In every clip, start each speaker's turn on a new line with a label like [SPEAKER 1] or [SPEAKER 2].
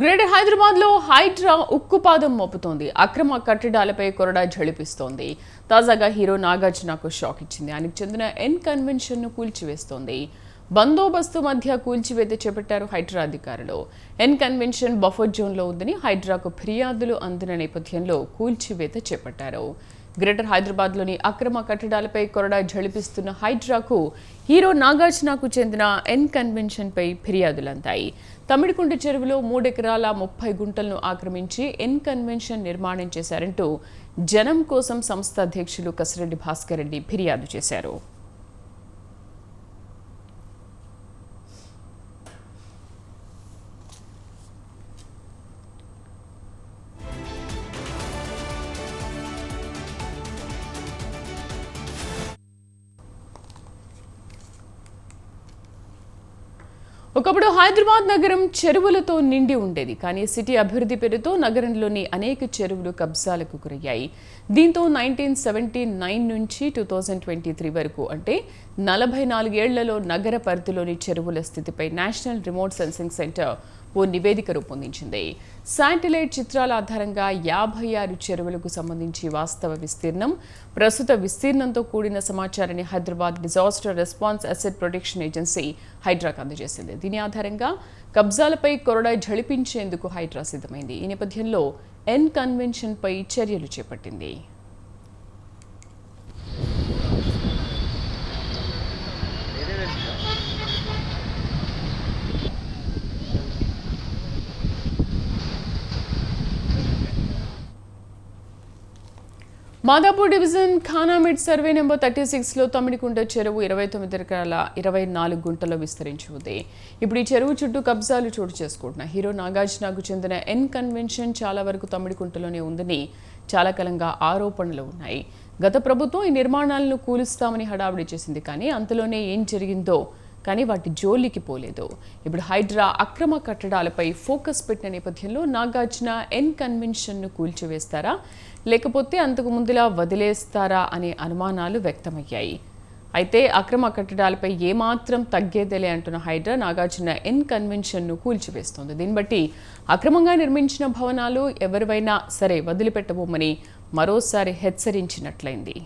[SPEAKER 1] Greater హైదరాబాద్లో హైడ్రా ఉక్కుపాదం మోపుతోంది. అక్రమ కట్టడాలపై కొరడా జడిపిస్తోంది తాజాగా హీరో నాగార్జునకు షాక్ ఇచ్చింది. ఆయనకు చెందిన ఎన్ కన్వెన్షన్ను కూల్చివేస్తోంది. బందోబస్తు మధ్య కూల్చివేత చేపట్టారు హైడ్రా అధికారులు. ఎన్ కన్వెన్షన్ బఫర్ జోన్లో ఉందని హైడ్రాకు ఫిర్యాదులు అందిన నేపథ్యంలో కూల్చివేత చేపట్టారు. గ్రేటర్ హైదరాబాద్లోని అక్రమ కట్టడాలపై కొరడా జడిపిస్తున్న హైడ్రాకు హీరో నాగార్జునకు చెందిన ఎన్ కన్వెన్షన్పై ఫిర్యాదులంతాయి తమిడికుంట చెరువులో మూడెకరాల ముప్పై గుంటలను ఆక్రమించి ఎన్ కన్వెన్షన్ నిర్మాణం చేశారంటూ జనం కోసం సంస్థ అధ్యక్షులు కసిరెడ్డి భాస్కర్ రెడ్డి ఫిర్యాదు చేశారు. ఒకప్పుడు హైదరాబాద్ నగరం చెరువులతో నిండి ఉండేది కానీ సిటీ అభివృద్ధి పేరుతో నగరంలోని అనేక చెరువులు కబ్జాలకు గురయ్యాయి. దీంతో నైన్టీన్ సెవెంటీ నైన్ నుంచి టూ థౌజండ్ ట్వంటీ త్రీ వరకు అంటే నలభై నాలుగేళ్ళలో నగర పరిధిలోని చెరువుల స్థితిపై నేషనల్ రిమోట్ సెన్సింగ్ సెంటర్ ఓ నివేదిక రూపొందించింది. శాటిలైట్ చిత్రాల ఆధారంగా యాభై ఆరు చెరువులకు సంబంధించి వాస్తవ విస్తీర్ణం ప్రస్తుత విస్తీర్ణంతో కూడిన సమాచారాన్ని Hyderabad disaster response asset protection agency హైడ్రాకు అందజేసింది. దీని ఆధారంగా కబ్జాలపై కొరడా ఝళిపించేందుకు హైడ్రా సిద్ధమైంది. ఈ నేపథ్యంలో ఎన్ కన్వెన్షన్పై చర్యలు చేపట్టింది. Madhapur division Khanamet survey number thirty సిక్స్లో తమిడికుంట చెరువు ఇరవై తొమ్మిది ఎకరాల ఇరవై నాలుగు గుంటలో విస్తరించి ఉంది. ఇప్పుడు ఈ చెరువు చుట్టూ కబ్జాలు చోటు చేసుకుంటున్న హీరో నాగార్జునకు చెందిన ఎన్ కన్వెన్షన్ చాలా వరకు తమిడికుంటలోనే ఉందని చాలా కాలంగా ఆరోపణలు ఉన్నాయి. గత ప్రభుత్వం ఈ నిర్మాణాలను కూలుస్తామని హడావిడి చేసింది కానీ అంతలోనే ఏం జరిగిందో కానీ వాటి జోలికి పోలేదు. ఇప్పుడు హైడ్రా అక్రమ కట్టడాలపై ఫోకస్ పెట్టిన నేపథ్యంలో నాగార్జున ఎన్ కన్వెన్షన్ను కూల్చివేస్తారా? లేకపోతే అంతకు ముందులా వదిలేస్తారా అనే అనుమానాలు వ్యక్తమయ్యాయి. అయితే అక్రమ కట్టడాలపై ఏమాత్రం తగ్గేదేలే అంటున్న హైడ్రా నాగార్జున ఎన్ కన్వెన్షన్ను కూల్చివేస్తోంది. దీన్ని బట్టి అక్రమంగా నిర్మించిన భవనాలు ఎవరివైనా సరే వదిలిపెట్టబోమని మరోసారి హెచ్చరించినట్లయింది.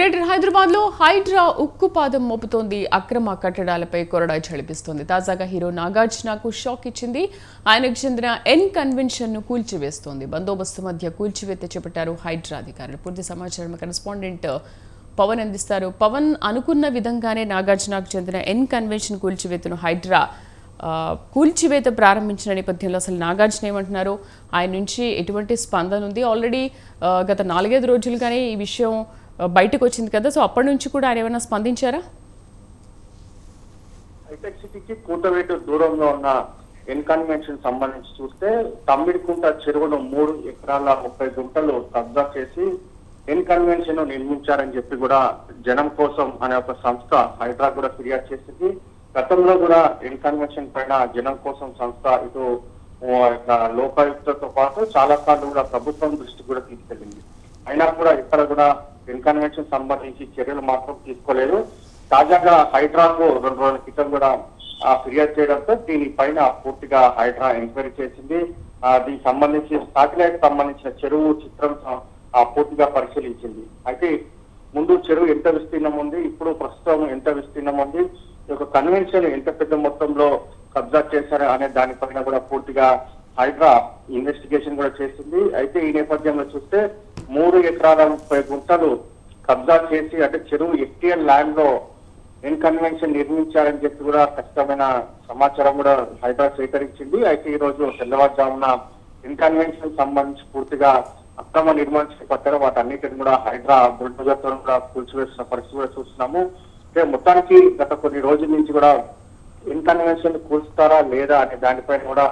[SPEAKER 1] గ్రేటర్ హైదరాబాద్లో హైడ్రా ఉక్కుపాదం మోపుతోంది. అక్రమ కట్టడాలపై కొరడా ఝళిపిస్తోంది తాజాగా హీరో నాగార్జునకు షాక్ ఇచ్చింది. ఆయనకు చెందిన ఎన్ కన్వెన్షన్ను కూల్చివేస్తోంది. బందోబస్తు మధ్య కూల్చివేత చేపట్టారు హైడ్రా అధికారులు. పూర్తి సమాచారం కరెస్పాండెంట్ పవన్ అందిస్తారు. పవన్ అనుకున్న విధంగానే నాగార్జునకు చెందిన ఎన్ కన్వెన్షన్ కూల్చివేతను హైడ్రా కూల్చివేత ప్రారంభించిన నేపథ్యంలో అసలు నాగార్జున ఏమంటున్నారు? ఆయన నుంచి ఎటువంటి స్పందన ఉంది? ఆల్రెడీ గత నాలుగైదు రోజులుగానే ఈ విషయం బయటకు వచ్చింది కదా సో అప్పటి నుంచి కూడా ఆయన ఏమైనా స్పందించారా?
[SPEAKER 2] హైటెక్ సిటీకి కూటవేటు దూరంలో ఉన్న ఇన్కన్వెన్షన్ సంబంధించి చూస్తే తమ్మిడికుంట చెరువును మూడు ఎకరాల ముప్పై గుంటలు కబ్జా చేసి ఇన్కన్వెన్షన్ నిర్మించారని చెప్పి కూడా జనం కోసం అనే ఒక సంస్థ హైడ్రా కూడా ఫిర్యాదు చేసింది. గతంలో కూడా ఇన్కన్వెన్షన్ పైన జనం కోసం సంస్థ ఇటు ఓ యొక్క లోకాయుక్తతో పాటు చాలా సార్లు కూడా ప్రభుత్వం దృష్టి కూడా తీసుకెళ్ళింది. అయినా కూడా ఇక్కడ కూడా ఇన్కన్వెన్షన్ సంబంధించి చర్యలు మాత్రం తీసుకోలేదు. తాజాగా హైడ్రాకు రెండు రోజుల క్రితం కూడా ఫిర్యాదు చేయడంతో దీనిపైన పూర్తిగా హైడ్రా ఎంక్వైరీ చేసింది. దీనికి సంబంధించి సాటిలైట్ సంబంధించిన చెరువు చిత్రం ఆ, పూర్తిగా పరిశీలించింది. అయితే ముందు చెరువు ఎంత విస్తీర్ణం ఉంది ఇప్పుడు ప్రస్తుతం ఎంత విస్తీర్ణం ఉంది ఈ యొక్క కన్వెన్షన్ ఎంత పెద్ద మొత్తంలో కబ్జా చేశారు అనే దానిపైన కూడా పూర్తిగా హైడ్రా ఇన్వెస్టిగేషన్ కూడా చేసింది. అయితే ఈ నేపథ్యంలో చూస్తే మూడు ఎకరాల ముప్పై గుంటలు కబ్జా చేసి అంటే చెరువు ఎఫ్టిఎల్ ల్యాండ్లో ఇన్కన్వెన్షన్ నిర్మించారని చెప్పి కూడా ఖచ్చితమైన సమాచారం కూడా హైదరాబాద్ సేకరించింది అయితే ఈ రోజు తెల్లవారుజామున ఇన్కన్వెన్షన్ సంబంధించి పూర్తిగా అక్రమ నిర్మాణం చేపట్టారు వాటన్నిటిని కూడా హైడ్రా బుల్డోజర్తో కూడా కూల్చివేసిన పరిస్థితి కూడా చూస్తున్నాము. అంటే మొత్తానికి గత కొన్ని రోజుల నుంచి కూడా ఇన్కన్వెన్షన్ కూల్స్తారా లేదా అనే దానిపైన కూడా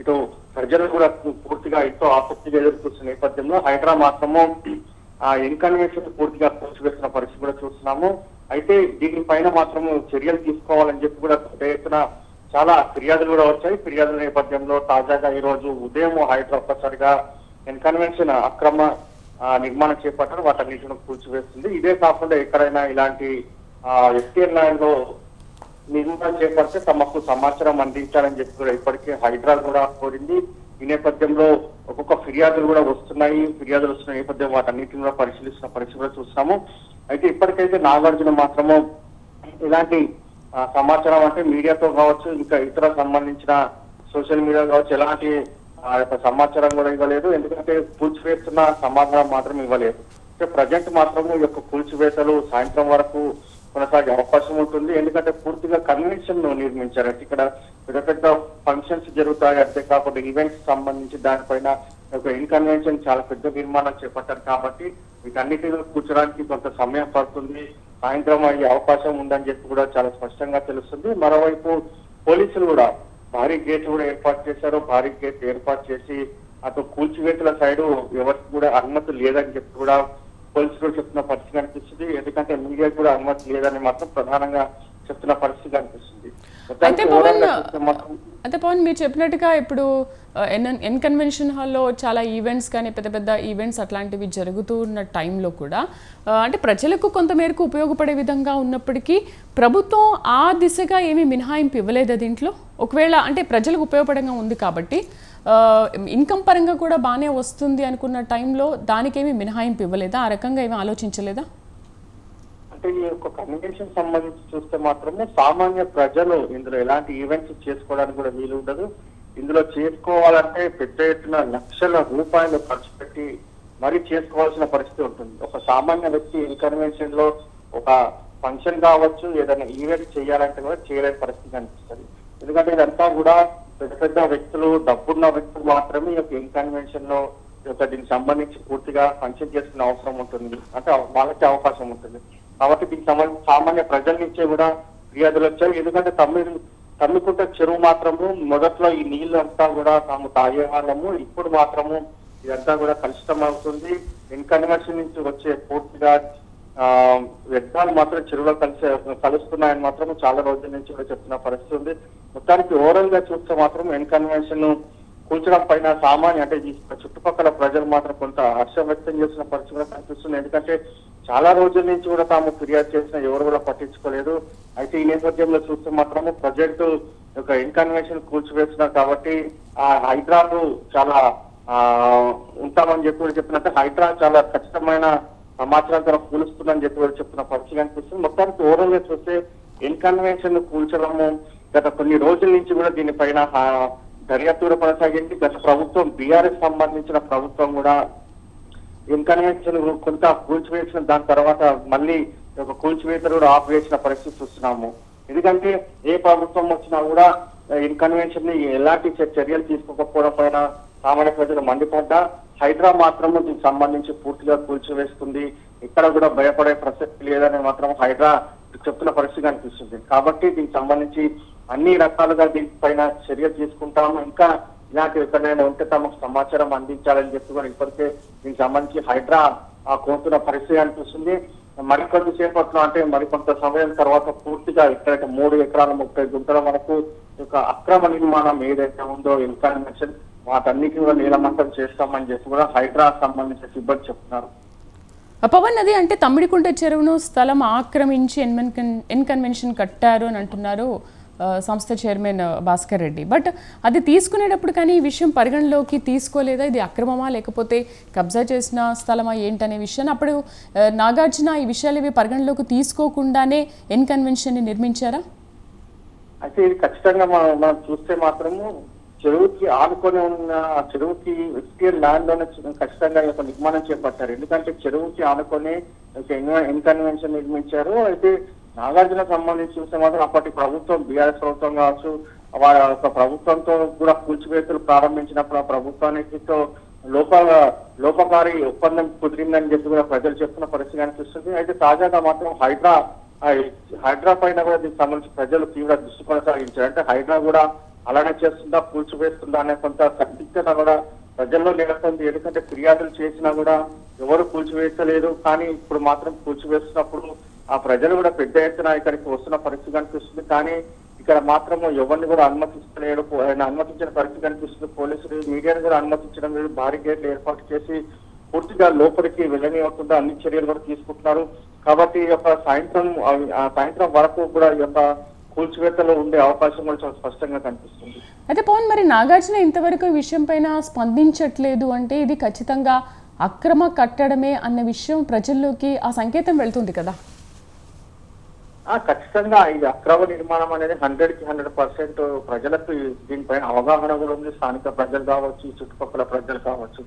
[SPEAKER 2] ఇటు ప్రజలు కూడా పూర్తిగా ఎంతో ఆసక్తిగా ఎదుర్కొస్తున్న నేపథ్యంలో హైడ్రా మాత్రము ఆ ఇన్కన్వెన్షన్ పూర్తిగా కూల్చివేస్తున్న పరిస్థితి కూడా చూస్తున్నాము. అయితే దీనిపైన మాత్రము చర్యలు తీసుకోవాలని చెప్పి కూడా పెద్ద ఎత్తున చాలా ఫిర్యాదులు కూడా వచ్చాయి. ఫిర్యాదుల నేపథ్యంలో తాజాగా ఈ రోజు ఉదయం హైడ్రా ఒక్కసారిగా ఇన్కన్వెన్షన్ అక్రమ నిర్మాణం చేపట్టారు. వాటన్నిటిని కూల్చివేస్తుంది. ఇదే కాకుండా ఎక్కడైనా ఇలాంటి ఎస్టీఎన్ లైన్లో నిర్మాణం చేపడితే తమకు సమాచారం అందించాలని చెప్పి కూడా ఇప్పటికే హైదరాబాద్ కూడా కోరింది. ఈ నేపథ్యంలో ఒక్కొక్క ఫిర్యాదులు కూడా వస్తున్నాయి. ఫిర్యాదులు వస్తున్న నేపథ్యం వాటన్నిటిని కూడా పరిశీలిస్తున్న పరిస్థితి కూడా చూస్తాము. అయితే ఇప్పటికైతే నాగార్జున మాత్రము ఇలాంటి సమాచారం అంటే మీడియాతో కావచ్చు ఇంకా ఇతర సంబంధించిన సోషల్ మీడియా కావచ్చు ఎలాంటి ఆ యొక్క సమాచారం కూడా ఇవ్వలేదు. ఎందుకంటే కూల్చివేస్తున్న సమాచారం మాత్రం ఇవ్వలేదు. అంటే ప్రజెంట్ మాత్రము ఈ యొక్క కూల్చివేతలు సాయంత్రం వరకు కొనసాగే అవకాశం ఉంటుంది. ఎందుకంటే పూర్తిగా కన్వెన్షన్ను నిర్మించారు. అంటే ఇక్కడ పెద్ద పెద్ద ఫంక్షన్స్ జరుగుతాయి. అంతేకాకుండా ఈవెంట్స్ సంబంధించి దానిపైన ఒక ఇన్కన్వెన్షన్ చాలా పెద్ద నిర్మాణం చేపట్టారు. కాబట్టి వీటన్నిటిలో కూర్చోడానికి కొంత సమయం పడుతుంది. సాయంత్రం అయ్యే అవకాశం ఉందని చెప్పి కూడా చాలా స్పష్టంగా తెలుస్తుంది. మరోవైపు పోలీసులు కూడా భారీ గేట్ కూడా ఏర్పాటు చేశారు. భారీ గేట్ ఏర్పాటు చేసి అటు కూల్చివేతల సైడు ఎవరికి కూడా అనుమతి లేదని చెప్పి కూడా పోలీసులు చెప్తున్న పరిస్థితి కనిపిస్తుంది ఎందుకంటే మీడియా కూడా అనుమతి లేదని మాత్రం ప్రధానంగా చెప్తున్న పరిస్థితి కనిపిస్తుంది
[SPEAKER 1] అయితే
[SPEAKER 2] మొత్తానికి
[SPEAKER 1] పవన్ అయితే పవన్ మీరు చెప్పినట్టుగా ఇప్పుడు ఎన్ ఎన్ కన్వెన్షన్ హాల్లో చాలా ఈవెంట్స్ కానీ పెద్ద పెద్ద ఈవెంట్స్ అట్లాంటివి జరుగుతూ ఉన్న టైంలో కూడా అంటే ప్రజలకు కొంతమేరకు ఉపయోగపడే విధంగా ఉన్నప్పటికీ ప్రభుత్వం ఆ దిశగా ఏమీ మినహాయింపు ఇవ్వలేదు దీంట్లో? ఒకవేళ అంటే ప్రజలకు ఉపయోగపడంగా ఉంది కాబట్టి ఇన్కమ్ పరంగా కూడా బాగానే వస్తుంది అనుకున్న టైంలో దానికేమీ మినహాయింపు ఇవ్వలేదా ఆ రకంగా ఏమీ ఆలోచించలేదా?
[SPEAKER 2] అంటే ఈ యొక్క కమ్యూనికేషన్ సంబంధించి చూస్తే మాత్రమే సామాన్య ప్రజలు ఇందులో ఎలాంటి ఈవెంట్స్ చేసుకోవడానికి కూడా వీలు ఉండదు. ఇందులో చేసుకోవాలంటే పెద్ద ఎత్తున లక్షల రూపాయలు ఖర్చు పెట్టి మరీ చేసుకోవాల్సిన పరిస్థితి ఉంటుంది. ఒక సామాన్య వ్యక్తి ఇన్కన్వెన్షన్లో ఒక ఫంక్షన్ కావచ్చు ఏదైనా ఈవెంట్ చేయాలంటే కూడా చేయలేని పరిస్థితి అనిపిస్తుంది ఎందుకంటే ఇదంతా కూడా పెద్ద పెద్ద వ్యక్తులు డబ్బున్న వ్యక్తులు మాత్రమే ఈ యొక్క ఇన్కన్వెన్షన్లో యొక్క దీనికి సంబంధించి పూర్తిగా ఫంక్షన్ చేసుకునే అవసరం ఉంటుంది. అంటే వాళ్ళకి అవకాశం ఉంటుంది. కాబట్టి దీనికి సంబంధించి సామాన్య ప్రజల నుంచే కూడా ఫిర్యాదులు వచ్చాయి. ఎందుకంటే తమిళ తమ్మికుంట చెరువు మాత్రము మొదట్లో ఈ నీళ్ళు అంతా కూడా తాము తాగే వాళ్ళము ఇప్పుడు మాత్రము ఇదంతా కూడా కలుషితం అవుతుంది ఇన్కన్వర్షన్ నుంచి వచ్చే పూర్తిగా వ్యర్థాలు మాత్రం చెరువులో కలిసి కలుస్తున్నాయని మాత్రం చాలా రోజుల నుంచి కూడా చెప్తున్న పరిస్థితి ఉంది. మొత్తానికి ఓవరాల్గా చూస్తే మాత్రం ఇన్కన్వెన్షన్ కూల్చడం పైన సామాన్య అంటే ఈ చుట్టుపక్కల ప్రజలు మాత్రం కొంత హర్షం వ్యక్తం చేసిన పరిస్థితి కూడా కనిపిస్తుంది. ఎందుకంటే చాలా రోజుల నుంచి కూడా తాము ఫిర్యాదు చేసిన ఎవరు కూడా పట్టించుకోలేదు. అయితే ఈ నేపథ్యంలో చూస్తే మాత్రము ప్రజెంట్ యొక్క ఇన్కన్వెన్షన్ కూల్చివేస్తున్నారు కాబట్టి ఆ హైదరాబాద్ చాలా ఆ ఉంటామని చెప్పి చెప్పినట్టు హైదరాబాద్ చాలా ఖచ్చితమైన సమాచారం తన కూలుస్తుందని చెప్పి వాళ్ళు చెప్తున్న పరిస్థితి కనిపిస్తుంది. మొత్తానికి ఓవరాల్గా చూస్తే ఇన్కన్వెన్షన్ కూల్చడము గత కొన్ని రోజుల నుంచి కూడా దీనిపైన దర్యాప్తు కూడా కొనసాగింది. గత ప్రభుత్వం బీఆర్ఎస్ సంబంధించిన ప్రభుత్వం కూడా ఇన్కన్వెన్షన్ కొంత కూల్చివేసిన దాని తర్వాత మళ్ళీ ఒక కూల్చివేతలు కూడా ఆపివేసిన పరిస్థితి చూస్తున్నాము. ఎందుకంటే ఏ ప్రభుత్వం వచ్చినా కూడా ఇన్కన్వెన్షన్ని ఎలాంటి చ- చర్యలు తీసుకోకపోవడం పైన సామాన్య ప్రజలు మండిపడ్డా హైడ్రా మాత్రము దీనికి సంబంధించి పూర్తిగా కూల్చివేస్తుంది. ఇక్కడ కూడా భయపడే ప్రసక్తి లేదని మాత్రం హైడ్రా చెప్తున్న పరిస్థితి కనిపిస్తుంది. కాబట్టి దీనికి సంబంధించి అన్ని రకాలుగా దీనిపైన చర్యలు తీసుకుంటాము. ఇంకా ఇలాంటి ఎక్కడైనా ఉంటే తమకు సమాచారం అందించాలని చెప్పి కూడా ఇప్పటికే దీనికి సంబంధించి హైడ్రా ఆ కోరుతున్న పరిస్థితి అనిపిస్తుంది మరికొద్ది సేపట్లో అంటే మరికొంత సమయం తర్వాత పూర్తిగా ఇక్కడ మూడు ఎకరాల ముప్పై గుంటల వరకు యొక్క అక్రమ నిర్మాణం ఏదైతే ఉందో ఇన్ఫర్మేషన్ వాటన్నిటి కూడా నీలమంతం చేస్తామని చెప్పి కూడా హైడ్రా సంబంధించిన సిబ్బంది చెప్తున్నారు.
[SPEAKER 1] పవన్ అది అంటే తమ్మిడికుంట చెరువును స్థలం ఆక్రమించి ఇన్కన్వెన్షన్ ఎన్ కన్వెన్షన్ కట్టారు అని అంటున్నారు సంస్థ చైర్మన్ భాస్కర్ రెడ్డి. బట్ అది తీసుకునేటప్పుడు కానీ ఈ విషయం పరిగణలోకి తీసుకోలేదా? ఇది అక్రమమా? లేకపోతే కబ్జా చేసిన స్థలమా? ఏంటనే విషయాన్ని అప్పుడు నాగార్జున ఈ విషయాలు ఇవి పరిగణలోకి తీసుకోకుండానే ఇన్కన్వెన్షన్ని నిర్మించారా?
[SPEAKER 2] అయితే ఇది ఖచ్చితంగా మనం మనం చూస్తే మాత్రము చెరువుకి ఆనుకొని ఉన్న చెరువుకి ఎస్టీఎల్ ల్యాండ్లోనే ఖచ్చితంగా ఒక యొక్క నిర్మాణం చేపట్టారు. ఎందుకంటే చెరువుకి ఆనుకొని ఇన్కన్వెన్షన్ నిర్మించారు. అయితే నాగార్జున సంబంధించి చూస్తే మాత్రం అప్పటి ప్రభుత్వం బీఆర్ఎస్ ప్రభుత్వం కావచ్చు వారి యొక్క ప్రభుత్వంతో కూడా కూల్చివేతలు ప్రారంభించినప్పుడు ఆ ప్రభుత్వానికి తో లోప లోపకారి ఒప్పందం కుదిరిందని చెప్పి కూడా ప్రజలు చెప్తున్న పరిస్థితి కనిపిస్తుంది. అయితే తాజాగా మాత్రం హైడ్రా హైడ్రా పైన కూడా దీనికి సంబంధించి ప్రజలు తీవ్ర దృష్టి కొనసాగించారు. అంటే హైడ్రా కూడా అలానే చేస్తుందా కూల్చివేస్తుందా అనే కొంత సందిగ్ధత కూడా ప్రజల్లో నెలకొంది. ఎందుకంటే ఫిర్యాదులు చేసినా కూడా ఎవరు కూల్చివేస్తలేదు. కానీ ఇప్పుడు మాత్రం కూల్చివేస్తున్నప్పుడు ఆ ప్రజలు కూడా పెద్ద ఎత్తున ఇక్కడికి వస్తున్న పరిస్థితి కనిపిస్తుంది. కానీ ఇక్కడ మాత్రం ఎవరిని కూడా అనుమతిస్తలేడు ఆయన అనుమతించిన పరిస్థితి కనిపిస్తుంది. పోలీసులు మీడియాను కూడా అనుమతించడం లేదు. భారీ గేట్లు ఏర్పాటు చేసి పూర్తిగా లోపలికి వెళ్ళనివ్వకుండా అన్ని చర్యలు కూడా తీసుకుంటున్నారు. కాబట్టి ఈ యొక్క సాయంత్రం సాయంత్రం వరకు కూడా ఈ యొక్క కూల్చివేతలో ఉండే అవకాశం కూడా చాలా స్పష్టంగా కనిపిస్తుంది.
[SPEAKER 1] అయితే పవన్ మరి నాగార్జున ఇంతవరకు ఈ విషయం పైన స్పందించట్లేదు అంటే ఇది ఖచ్చితంగా అక్రమ కట్టడమే అన్న విషయం ప్రజల్లోకి ఆ సంకేతం వెళ్తుంది కదా?
[SPEAKER 2] ఆ ఖచ్చితంగా ఇది అక్రమ నిర్మాణం అనేది హండ్రెడ్కి హండ్రెడ్ పర్సెంట్ ప్రజలకు దీనిపైన అవగాహన కూడా ఉంది. స్థానిక ప్రజలు కావచ్చు చుట్టుపక్కల ప్రజలు కావచ్చు.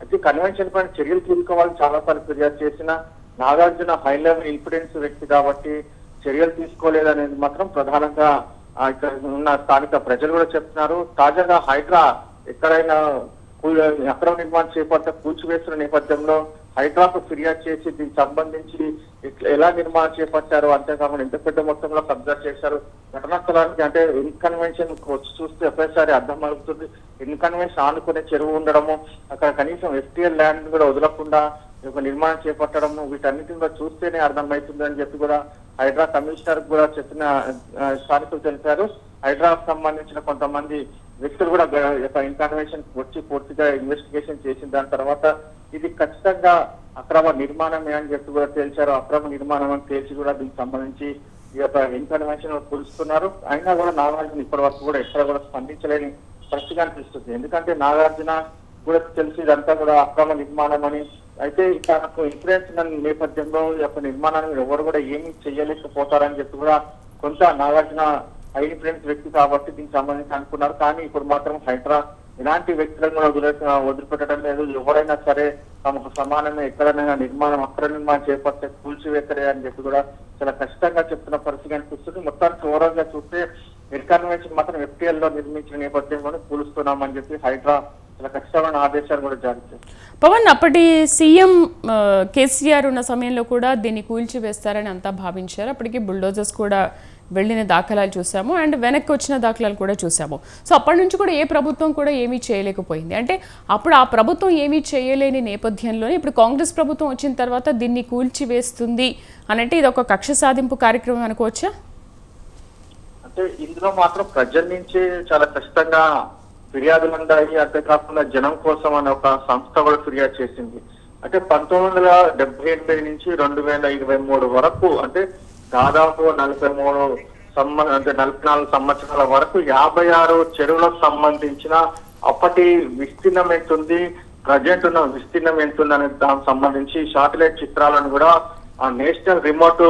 [SPEAKER 2] అయితే కన్వెన్షన్ పైన చర్యలు తీసుకోవాలని చాలా సార్లు ఫిర్యాదు చేసిన నాగార్జున హై లెవెల్ ఇన్ఫిడెన్స్ వ్యక్తి కాబట్టి చర్యలు తీసుకోలేదనేది మాత్రం ప్రధానంగా ఇక్కడ ఉన్న స్థానిక ప్రజలు కూడా చెప్తున్నారు. తాజాగా హైడ్రా ఎక్కడైనా అక్రమ నిర్మాణం చేపట్ట కూల్చివేస్తున్న నేపథ్యంలో హైడ్రాకు ఫిర్యాదు చేసి దీనికి సంబంధించి ఎలా నిర్మాణం చేపట్టారు అంతేకాకుండా ఎంత పెద్ద మొత్తంలో కబ్జా చేశారు ఘటనా స్థలానికి అంటే ఇన్కన్వెన్షన్ వచ్చి చూస్తే ఒకేసారి అర్థం అవుతుంది. ఇన్కన్వెన్షన్ ఆనుకునే చెరువు ఉండడము అక్కడ కనీసం ఎస్టీఎల్ ల్యాండ్ కూడా వదలకుండా ఒక నిర్మాణం చేపట్టడము వీటన్నిటిని కూడా చూస్తేనే అర్థమవుతుంది అని చెప్పి కూడా హైడ్రా కమిషనర్ కూడా చెప్పిన స్థానికులు తెలిపారు. హైడ్రాకు సంబంధించిన కొంతమంది వ్యక్తులు కూడా గ- యొక్క వచ్చి పూర్తిగా ఇన్వెస్టిగేషన్ చేసిన దాని తర్వాత ఇది ఖచ్చితంగా అక్రమ నిర్మాణమే అని చెప్పి కూడా తేల్చారు. అక్రమ నిర్మాణం అని తేల్చి కూడా దీనికి సంబంధించి ఈ యొక్క ఇన్ఫర్మేషన్ పులుస్తున్నారు అయినా కూడా నాగార్జున ఇప్పటి వరకు కూడా ఎక్కడ కూడా స్పందించలేని పరిస్థితి అనిపిస్తుంది. ఎందుకంటే నాగార్జున కూడా తెలిసి ఇదంతా కూడా అక్రమ నిర్మాణం అని అయితే తనకు ఇన్ఫ్లుయెన్స్ ఉన్న నేపథ్యంలో ఈ యొక్క నిర్మాణాన్ని ఎవరు కూడా ఏమీ చేయలేకపోతారని చెప్పి కూడా కొంత నాగార్జున హై ఇన్ఫ్లుయెన్స్ వ్యక్తి కాబట్టి దీనికి సంబంధించి అనుకున్నారు. కానీ ఇప్పుడు మాత్రం హైడ్రా ఇలాంటి వ్యక్తులను కూడా వదిలిపెట్టడం లేదు. ఎవరైనా సరే తమకు సమానమే ఎక్కడైనా నిర్మాణం అక్కడ నిర్మాణం చేపడితే కూల్చివేతరే అని చెప్పి కూడా చాలా కష్టంగా చెప్తున్న పరిస్థితి అనిపిస్తుంది మొత్తానికి ఓవరాల్గా చూస్తే కన్వెన్షన్ మాత్రం ఎఫ్టీఎల్లో నిర్మించిన నేపథ్యంలోనే కూలుస్తున్నామని చెప్పి హైడ్రా చాలా కష్టమైన ఆదేశాలు కూడా జారీ
[SPEAKER 1] పవన్ అప్పటి సీఎం కేసీఆర్ ఉన్న సమయంలో కూడా దీన్ని కూల్చివేస్తారని అంతా భావించారు. అప్పటికి బుల్డోజర్స్ కూడా వెళ్ళిన దాఖలాలు చూసాము అండ్ వెనక్కి వచ్చిన దాఖలాలు కూడా చూసాము. సో అప్పటి నుంచి కూడా ఏ ప్రభుత్వం కూడా ఏమీ చేయలేకపోయింది. అంటే అప్పుడు ఆ ప్రభుత్వం ఏమీ చేయలేని నేపథ్యంలోనే ఇప్పుడు కాంగ్రెస్ ప్రభుత్వం వచ్చిన తర్వాత దీన్ని కూల్చివేస్తుంది అని అంటే ఇది ఒక కక్ష సాధింపు కార్యక్రమం అనుకోవచ్చా?
[SPEAKER 2] అంటే ఇందులో మాత్రం ప్రజల నుంచి చాలా కష్టంగా ఫిర్యాదులు ఉన్నాయి అంతేకాకుండా జనం కోసం అనే ఒక సంస్థ కూడా ఫిర్యాదు చేసింది. అంటే పంతొమ్మిది వందల డెబ్బై ఎనిమిది నుంచి రెండు వేల ఇరవై మూడు వరకు అంటే దాదాపు నలభై మూడు సంబంధ అంటే నలభై నాలుగు సంవత్సరాల వరకు యాభై ఆరు చెరువులకు సంబంధించిన అప్పటి విస్తీర్ణం ఎంత ఉంది ప్రజెంట్ ఉన్న విస్తీర్ణం ఎంత ఉంది అనే దానికి సంబంధించి శాటిలైట్ చిత్రాలను కూడా ఆ నేషనల్ రిమోట్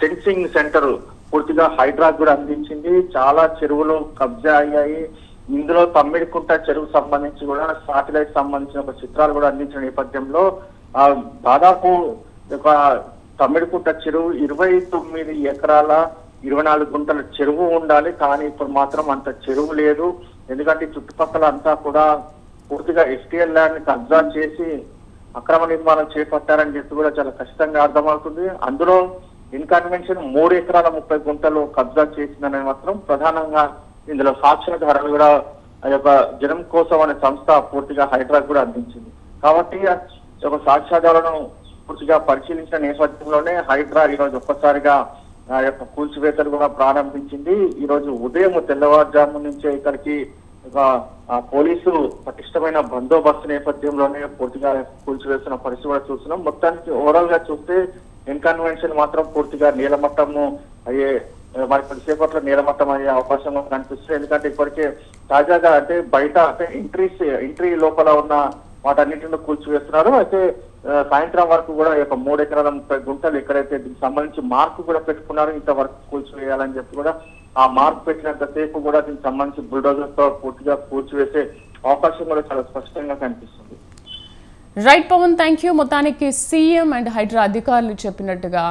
[SPEAKER 2] సెన్సింగ్ సెంటర్ పూర్తిగా హైడ్రా కూడా అందించింది. చాలా చెరువులు కబ్జా అయ్యాయి. ఇందులో తమ్మిడికుంట చెరువు సంబంధించి కూడా సాటిలైట్ సంబంధించిన ఒక చిత్రాలు కూడా అందించిన నేపథ్యంలో దాదాపు ఒక తమ్మిడికుంట చెరువు. ఇరవై తొమ్మిది ఎకరాల ఇరవై నాలుగు గుంటల చెరువు ఉండాలి. కానీ ఇప్పుడు మాత్రం అంత చెరువు లేదు. ఎందుకంటే చుట్టుపక్కల అంతా కూడా పూర్తిగా ఎస్టీఎల్ ల్యాండ్ కబ్జా చేసి అక్రమ నిర్మాణం చేపట్టారని చెప్పి కూడా చాలా కష్టంగా అర్థమవుతుంది. అందులో ఇన్కన్వెన్షన్ మూడు ఎకరాల ముప్పై గుంటలు కబ్జా చేసిందని మాత్రం ప్రధానంగా ఇందులో సాక్ష్యాధారాలు కూడా ఆ యొక్క జనం కోసం అనే సంస్థ పూర్తిగా హైదరాబాద్ కూడా అందించింది. కాబట్టి ఒక యొక్క పూర్తిగా పరిశీలించిన నేపథ్యంలోనే హైడ్రా ఈ రోజు ఒక్కసారిగా ఆ యొక్క కూల్చివేతలు కూడా ప్రారంభించింది. ఈ రోజు ఉదయం తెల్లవారుజాము నుంచే ఇక్కడికి ఒక పోలీసు పటిష్టమైన బందోబస్తు నేపథ్యంలోనే పూర్తిగా కూల్చివేస్తున్న పరిస్థితి కూడా చూస్తున్నాం. మొత్తానికి ఓవరాల్గా చూస్తే ఇన్కన్వెన్షన్ మాత్రం పూర్తిగా నీలమట్టము అయ్యే మరి కొద్దిసేపట్లో నీలమట్టం అయ్యే అవకాశం కనిపిస్తుంది. ఎందుకంటే ఇప్పటికే తాజాగా అంటే బయట అంటే ఎంట్రీస్ ఎంట్రీ లోపల ఉన్న వాటన్నింటిని కూల్చివేస్తున్నారు. అయితే సాయంత్రం వరకు కూడా ఈ యొక్క మూడు ఎకరాల ముప్పై గుంటలు ఎక్కడైతే దీనికి సంబంధించి మార్కు కూడా పెట్టుకున్నారు ఇంతవరకు కూల్చివేయాలని చెప్పి కూడా ఆ మార్క్ పెట్టినంత సేపు కూడా దీనికి సంబంధించి బుల్డోజర్తో పూర్తిగా కూల్చివేసే అవకాశం కూడా చాలా స్పష్టంగా కనిపిస్తుంది.
[SPEAKER 1] రైట్ పవన్ థ్యాంక్ యూ మొత్తానికి సీఎం అండ్ హైడ్రా అధికారులు చెప్పినట్టుగా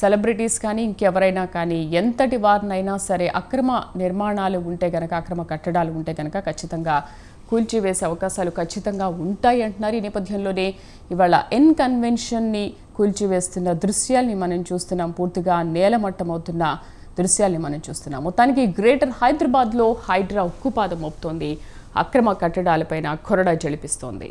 [SPEAKER 1] సెలబ్రిటీస్ కానీ ఇంకెవరైనా కానీ ఎంతటి వారినైనా సరే అక్రమ నిర్మాణాలు ఉంటే గనక అక్రమ కట్టడాలు ఉంటే గనక ఖచ్చితంగా కూల్చివేసే అవకాశాలు ఖచ్చితంగా ఉంటాయి అంటున్నారు. ఈ నేపథ్యంలోనే ఇవాళ ఎన్ కన్వెన్షన్ని కూల్చివేస్తున్న దృశ్యాల్ని మనం చూస్తున్నాం. పూర్తిగా నేలమట్టమవుతున్న దృశ్యాల్ని మనం చూస్తున్నాం. మొత్తానికి గ్రేటర్ హైదరాబాద్లో హైడ్రా ఉక్కుపాదం మోపుతోంది. అక్రమ కట్టడాలపైన కొరడా జలిపిస్తోంది.